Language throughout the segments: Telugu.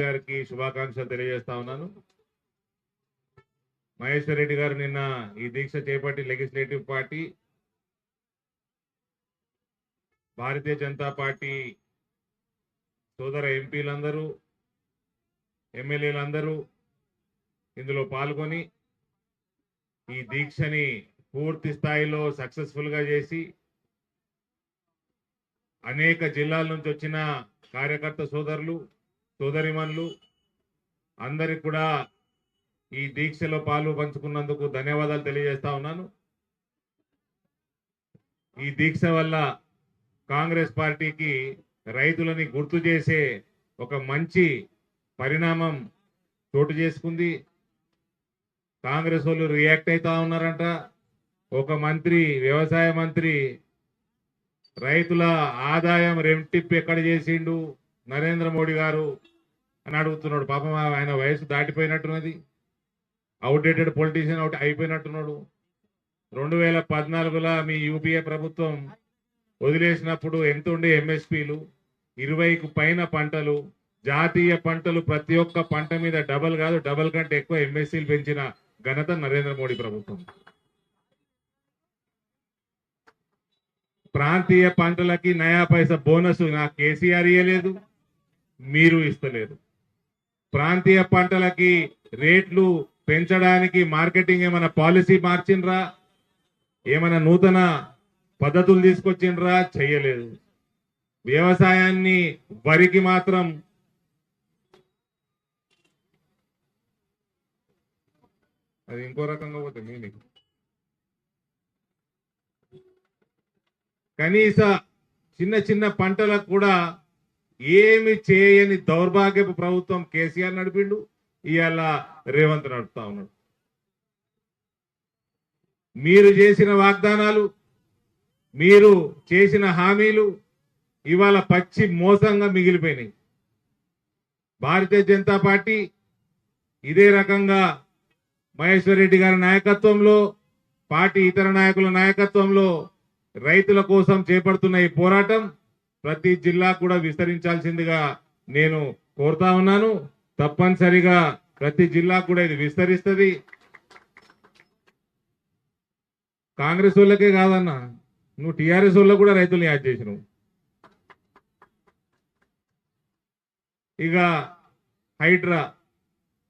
గారికి శుభాకాంక్షలు తెలియజేస్తా ఉన్నాను. మహేశ్వర్ రెడ్డి గారు నిన్న ఈ దీక్ష చేపట్టి legislative party Bharatiya Janata party సోదర ఎంపీలందరూ ఎమ్మెల్యేలందరూ ఇందులో పాల్గొని ఈ దీక్షని పూర్తి స్థాయిలో సక్సెస్ఫుల్గా చేసి అనేక జిల్లాల నుంచి వచ్చిన కార్యకర్త సోదరులు సోదరిమన్లు అందరికి కూడా ఈ దీక్షలో పాలు పంచుకున్నందుకు ధన్యవాదాలు తెలియజేస్తా ఉన్నాను. ఈ దీక్ష వల్ల కాంగ్రెస్ పార్టీకి రైతులని గుర్తు చేసే ఒక మంచి పరిణామం చోటు చేసుకుంది. కాంగ్రెస్ వాళ్ళు రియాక్ట్ అవుతా ఉన్నారంట. ఒక మంత్రి వ్యవసాయ మంత్రి రైతుల ఆదాయం రెంటిప్ ఎక్కడ చేసిండు? నరేంద్ర మోడీ గారు అని అడుగుతున్నాడు. పాపం ఆయన వయసు దాటిపోయినట్టున్నది. అవుట్డేటెడ్ పొలిటీషియన్ అవుట్ అయిపోయినట్టున్నాడు. రెండు వేల పద్నాలుగులో మీ యూపీఏ ప్రభుత్వం వదిలేసినప్పుడు ఎంత ఉండే ఎంఎస్పీలు? ఇరవైకు పైన పంటలు జాతీయ పంటలు ప్రతి ఒక్క పంట మీద డబల్ కాదు డబల్ కంటే ఎక్కువ ఎంఎస్సీలు పెంచిన ఘనత నరేంద్ర మోడీ ప్రభుత్వం. ప్రాంతీయ పంటలకి నయా పైస బోనస్ నా కేసీఆర్ ఇయ్యలేదు మీరు ఇస్తలేదు. ప్రాంతీయ పంటలకి రేట్లు పెంచడానికి మార్కెటింగ్ ఏమైనా పాలసీ మార్చిండ్రా? ఏమైనా నూతన పద్ధతులు తీసుకొచ్చిండ్రా? చెయ్యలేదు. వ్యవసాయాన్ని వరికి మాత్రం అది ఇంకో రకంగా పోతే మీనింగ్ కనీస చిన్న చిన్న పంటలకు కూడా ఏమి చేయని దౌర్భాగ్యపు ప్రభుత్వం కేసీఆర్ నడిపిండు ఇవాళ రేవంత్ నడుపుతా ఉన్నాడు. మీరు చేసిన వాగ్దానాలు మీరు చేసిన హామీలు ఇవాళ పచ్చి మోసంగా మిగిలిపోయినాయి. భారతీయ జనతా పార్టీ ఇదే రకంగా మహేశ్వర్ రెడ్డి గారి నాయకత్వంలో పార్టీ ఇతర నాయకుల నాయకత్వంలో రైతుల కోసం చేపడుతున్న ఈ పోరాటం ప్రతి జిల్లా కూడా విస్తరించాల్సిందిగా నేను కోరుతా ఉన్నాను. తప్పనిసరిగా ప్రతి జిల్లా కూడా ఇది విస్తరిస్తుంది. కాంగ్రెస్ వాళ్ళకే కాదన్నా నువ్వు టీఆర్ఎస్ వాళ్ళకు కూడా రైతులు యాడ్ చేసినావు. ఇక హైడ్రా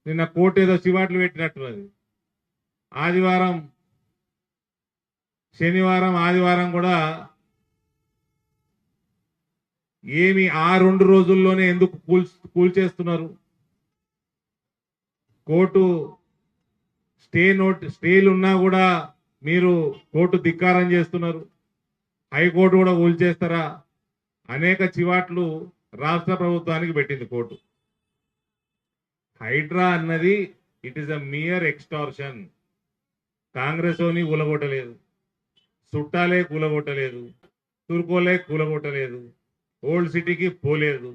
నిన్న కోర్టు ఏదో చివాట్లు పెట్టినట్టున్నది ఆదివారం శనివారం ఆదివారం కూడా ఏమి ఆ రెండు రోజుల్లోనే ఎందుకు కూల్ కూల్చేస్తున్నారు కోర్టు స్టే నోట్ స్టేలు ఉన్నా కూడా మీరు కోర్టు ధిక్కారం చేస్తున్నారు. హైకోర్టు కూడా కూల్చేస్తారా అనేక చివాట్లు రాష్ట్ర ప్రభుత్వానికి పెట్టింది కోర్టు. హైడ్రా అన్నది it is a mere extortion Congress ఓని కూలగొట్టలేదు చుట్టాలే కూలగొట్టలేదు. తుర్కోలే కూలగొట్టలేదు. ఓల్డ్ సిటీకి పోలేదు.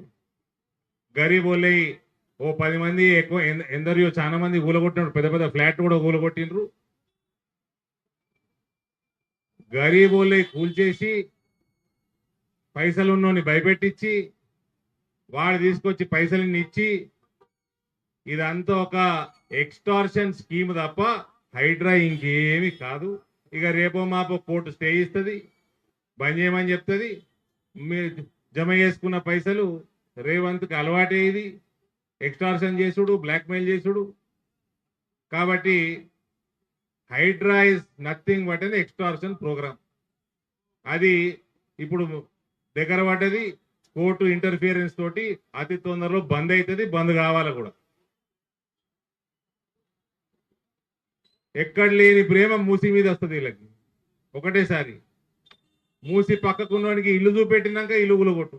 గరీబ్ ఓలే ఓ పది మంది ఎక్కువ ఎంద- ఎందరియో చాలా మంది కూలగొట్టినారు పెద్ద పెద్ద ఫ్లాట్ కూడా కూలగొట్టినరు గరీబ్ ఓలే కూల్చేసి పైసలు ఉన్నోని భయపెట్టించి వాడు తీసుకొచ్చి పైసలని ఇచ్చి ఇదంతా ఒక ఎక్స్టార్షన్ స్కీమ్ తప్ప హైడ్రా ఇంకేమి కాదు. ఇక రేపో మాపో కోర్టు స్టే ఇస్తుంది. బంద్ చేయమని చెప్తుంది. మీరు జమ చేసుకున్న పైసలు రేవంత్కి అలవాటే ఇది. ఎక్స్టార్షన్ చేసుడు బ్లాక్మెయిల్ చేసుడు. కాబట్టి హైడ్రా ఇస్ నథింగ్ బట్ అని ఎక్స్టార్షన్ ప్రోగ్రామ్. అది ఇప్పుడు దగ్గర పడ్డది కోర్టు ఇంటర్ఫియరెన్స్ తోటి అతి తొందరలో బంద్ అవుతుంది బంద్ కావాలి కూడా. ఎక్కడ లేని ప్రేమ మూసి మీద వస్తుంది వీళ్ళకి. ఒకటేసారి మూసి పక్కకున్నవాడికి ఇల్లు చూపెట్టినాక ఇల్లు గులగొట్టు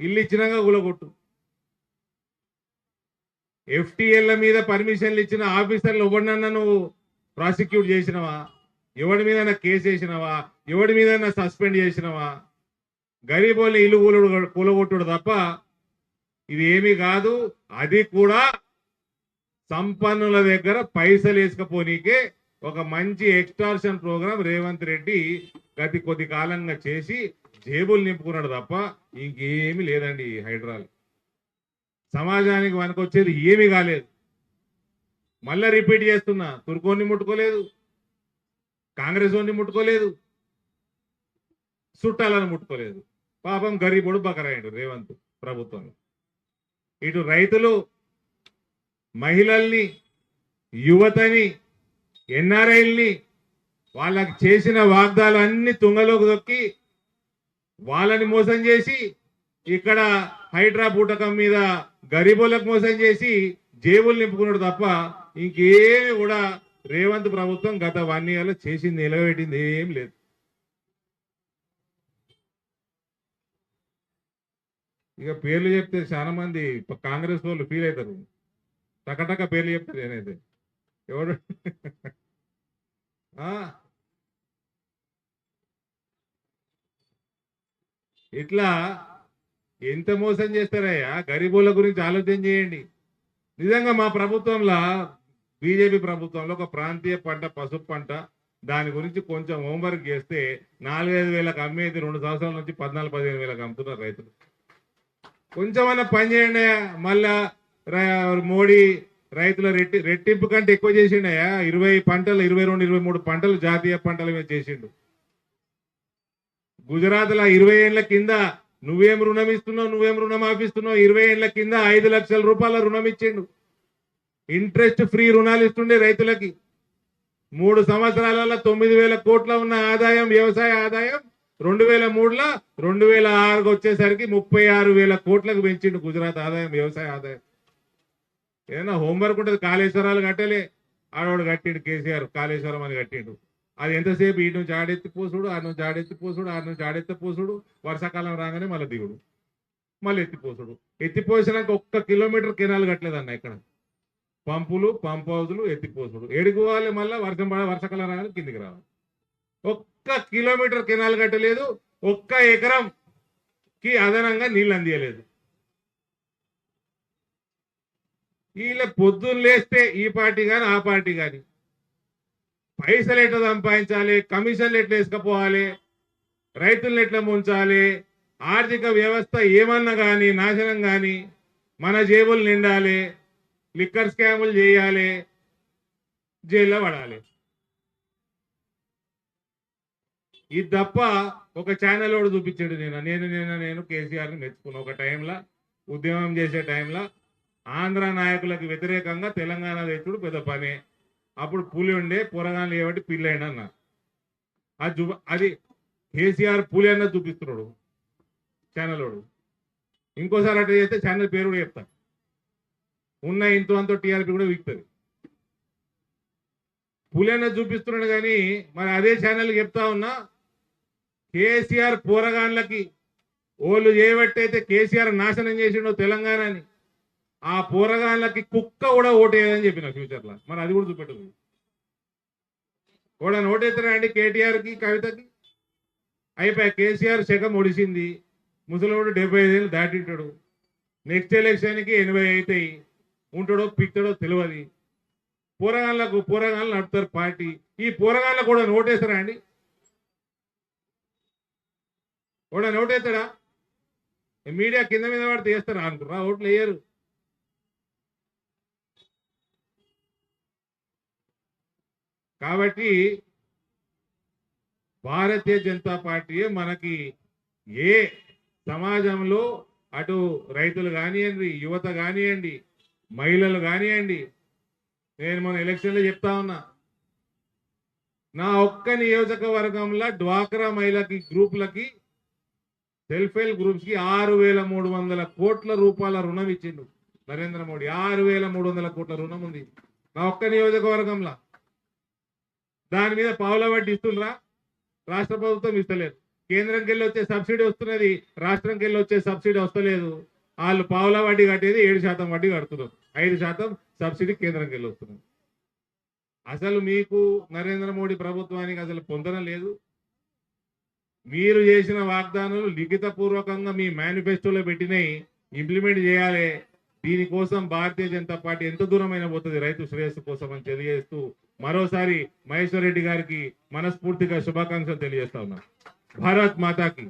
ఇల్లు ఇచ్చినాక గులగొట్టు ఎఫ్టీఎల్ల మీద పర్మిషన్లు ఇచ్చిన ఆఫీసర్లు ఎవరినన్నా నువ్వు ప్రాసిక్యూట్ చేసినవా? ఎవడి మీద కేసు వేసినవా? ఎవడి మీద సస్పెండ్ చేసినవా? గరీబోళ్ళని ఇల్లు కూలడు కూలగొట్టుడు తప్ప ఇది ఏమీ కాదు. అది కూడా సంపన్నుల దగ్గర పైసలు వేసుకపోనీకే ఒక మంచి ఎక్స్టార్షన్ ప్రోగ్రాం రేవంత్ రెడ్డి గతి కొద్ది కాలంగా చేసి జేబులు నింపుకున్నాడు తప్ప ఇంకేమీ లేదండి హైడ్రాలు హైడ్రాల్. సమాజానికి వనకొచ్చేది ఏమీ కాలేదు. మళ్ళా రిపీట్ చేస్తున్నా తుర్కోని ముట్టుకోలేదు కాంగ్రెస్ వాడిని ముట్టుకోలేదు చుట్టాలను ముట్టుకోలేదు. పాపం గరీబుడు బకరాయుడు రేవంత్ ప్రభుత్వం ఇటు రైతులు మహిళల్ని యువతని ఎన్ఆర్ఐల్ని వాళ్ళకి చేసిన వాగ్దాలు అన్ని తుంగలోకి దొక్కి వాళ్ళని మోసం చేసి ఇక్కడ హైడ్రా బూటకం మీద గరీబులకు మోసం చేసి జేబులు నింపుకున్నాడు తప్ప ఇంకేమి కూడా రేవంత్ ప్రభుత్వం గత వన్ ఇయర్లో చేసింది నిలబెట్టింది ఏం లేదు. ఇక పేర్లు చెప్తే చాలా మంది కాంగ్రెస్ వాళ్ళు ఫీల్ అవుతారు. టకటక పేర్లు చెప్తారు నేనైతే ఎవరు? ఆ? ఇట్లా ఎంత మోసం చేస్తారయ్యా? గరీబుల గురించి ఆలోచన చేయండి. నిజంగా మా ప్రభుత్వంలో బీజేపీ ప్రభుత్వంలో ఒక ప్రాంతీయ పంట పసుపు పంట దాని గురించి కొంచెం హోంవర్క్ చేస్తే నాలుగైదు వేలకు అమ్మేది రెండు సంవత్సరాల నుంచి పద్నాలుగు పదిహేను వేలకు అమ్ముతున్నారు రైతులు. కొంచెమన్నా పని చేయండి మళ్ళా మోడీ రైతుల రెట్టి రెట్టింపు కంటే ఎక్కువ చేసిండయా ఇరవై పంటలు ఇరవై రెండు ఇరవై మూడు పంటలు జాతీయ పంటల మీద చేసిండు. గుజరాత్లో ఇరవై ఏళ్ళ కింద నువ్వేం రుణం ఇస్తున్నావు నువ్వేం రుణం ఆపిస్తున్నావు? ఇరవై ఏళ్ళ కింద ఐదు లక్షల రూపాయల రుణం ఇచ్చిండు. ఇంట్రెస్ట్ ఫ్రీ రుణాలు ఇస్తుండే రైతులకి. మూడు సంవత్సరాలలో తొమ్మిది వేల కోట్ల ఉన్న ఆదాయం వ్యవసాయ ఆదాయం రెండు వేల మూడులో రెండు వేల ఆరుకు వచ్చేసరికి ముప్పై ఆరు వేల కోట్లకు పెంచిండు గుజరాత్ ఆదాయం వ్యవసాయ ఆదాయం. ఏదైనా హోంవర్క్ ఉంటుంది కాళేశ్వరాలు కట్టలే. ఆడవాడు కట్టిండు కేసీఆర్ కాళేశ్వరం అని కట్టిండు. అది ఎంతసేపు ఈ నుంచి ఆడెత్తి పోసుడు ఆ నుంచి ఆడెత్తి పోసుడు ఆ నుంచి ఆడెత్తి పోసుడు వర్షాకాలం రాగానే మళ్ళీ దిగుడు. మళ్ళీ ఎత్తిపోసుడు ఎత్తిపోసినాక ఒక్క కిలోమీటర్ కెనాల్ కట్టలేదన్న ఇక్కడ. పంపులు పంప్ హౌజులు ఎత్తిపోసుడు ఎడుకోవాలి పోవాలి మళ్ళీ వర్షం పడ వర్షాకాలం రాగానే కిందికి రావాలి. ఒక్క కిలోమీటర్ కెనాల్ కట్టలేదు ఒక్క ఎకరం కి అదనంగా నీళ్ళు అందియలేదు. వీళ్ళ పొద్దున్న లేస్తే ఈ పార్టీ కానీ ఆ పార్టీ కానీ పైసలు ఎట్లా సంపాదించాలి? కమిషన్లు ఎట్లా వేసుకపోవాలి? రైతులను ఎట్లా ముంచాలి? ఆర్థిక వ్యవస్థ ఏమన్నా కానీ నాశనం కానీ మన జేబులు నిండాలి లిక్కర్ స్కాములు చేయాలి జైల్లో పడాలి. ఇది తప్ప ఒక ఛానల్ కూడా చూపించాడు నేను నేను నేను నేను కేసీఆర్ని మెచ్చుకున్నా. ఒక టైంలో ఉద్యమం చేసే టైంలో ఆంధ్ర నాయకులకు వ్యతిరేకంగా తెలంగాణ తెచ్చుడు పెద్ద పనే. అప్పుడు పులి ఉండే పొరగాలు ఏమిటి పిల్లైన అన్న. అది చూ అది కేసీఆర్ పులి అన్న చూపిస్తున్నాడు. ఛానల్ వాడు ఇంకోసారి అట్లా చేస్తే ఛానల్ పేరు కూడా చెప్తా. ఉన్న ఇంత అంతా టీఆర్పీ కూడా వీక్తుంది. పులి అన్న చూపిస్తున్నాడు కానీ మరి అదే ఛానల్ చెప్తా ఉన్నా కేసీఆర్ పోరగాన్లకి ఓళ్ళు చేయబట్టయితే కేసీఆర్ నాశనం చేసిండో తెలంగాణని. ఆ పోరగాళ్ళకి కుక్క కూడా ఓటేయదని చెప్పిన ఫ్యూచర్లో మరి అది కూడా చూపెట్టదు కూడా ఓటేస్తారా అండి కేటీఆర్కి కవితకి? అయిపోయి కేసీఆర్ శకం ఒడిసింది. ముసలివాడు డెబ్బై ఐదేళ్ళు దాటింటాడు. నెక్స్ట్ ఎలక్షన్కి ఎనభై అవుతాయి ఉంటాడో పిక్తాడో తెలియదు పోరగాళ్ళకు పూరగాళ్ళు నడుపుతారు పార్టీ. ఈ పోరగాళ్ళకు కూడా ఓటేస్తారా అండి? కూడా ఓటేస్తాడా? మీడియా కింద మీద పడితే వేస్తారా? అనుకున్నా ఓట్లు వేయరు. కాబట్టి భారతీయ జనతా పార్టీ మనకి ఏ సమాజంలో అటు రైతులు కానివ్వండి యువత కానివ్వండి మహిళలు కానివ్వండి నేను మన ఎలక్షన్లో చెప్తా ఉన్నా నా ఒక్క నియోజకవర్గంలో డ్వాక్రా మహిళకి గ్రూపులకి సెల్ఫ్ హెల్ప్ గ్రూప్స్కి ఆరు వేల మూడు వందల కోట్ల రూపాయల రుణం ఇచ్చిండు నరేంద్ర మోడీ. ఆరు వేల మూడు వందల కోట్ల రుణం ఉంది నా ఒక్క నియోజకవర్గంలో. దాని మీద పావుల వడ్డీ ఇస్తుండ్రా? రాష్ట్ర ప్రభుత్వం ఇస్తలేదు. కేంద్రంకి వెళ్ళి వచ్చే సబ్సిడీ వస్తున్నది రాష్ట్రంకి వెళ్ళి వచ్చే సబ్సిడీ వస్తలేదు. వాళ్ళు పావుల వడ్డీ కట్టేది ఏడు శాతం వడ్డీ కడుతున్నారు. ఐదు శాతం సబ్సిడీ కేంద్రంకి వెళ్ళి వస్తున్నారు అసలు మీకు నరేంద్ర మోడీ ప్రభుత్వానికి అసలు పొందడం లేదు. మీరు చేసిన వాగ్దానాలు లిఖిత పూర్వకంగా మీ మేనిఫెస్టోలో పెట్టినవి ఇంప్లిమెంట్ చేయాలి. దీనికోసం భారతీయ జనతా పార్టీ ఎంత దూరమైన పోతుంది రైతు శ్రేయస్సు కోసం అని తెలియజేస్తూ మరోసారి మహేశ్వర్ రెడ్డి గారికి మనస్ఫూర్తిగా శుభాకాంక్షలు తెలియజేస్తా ఉన్నా. భారత్ మాతాకి.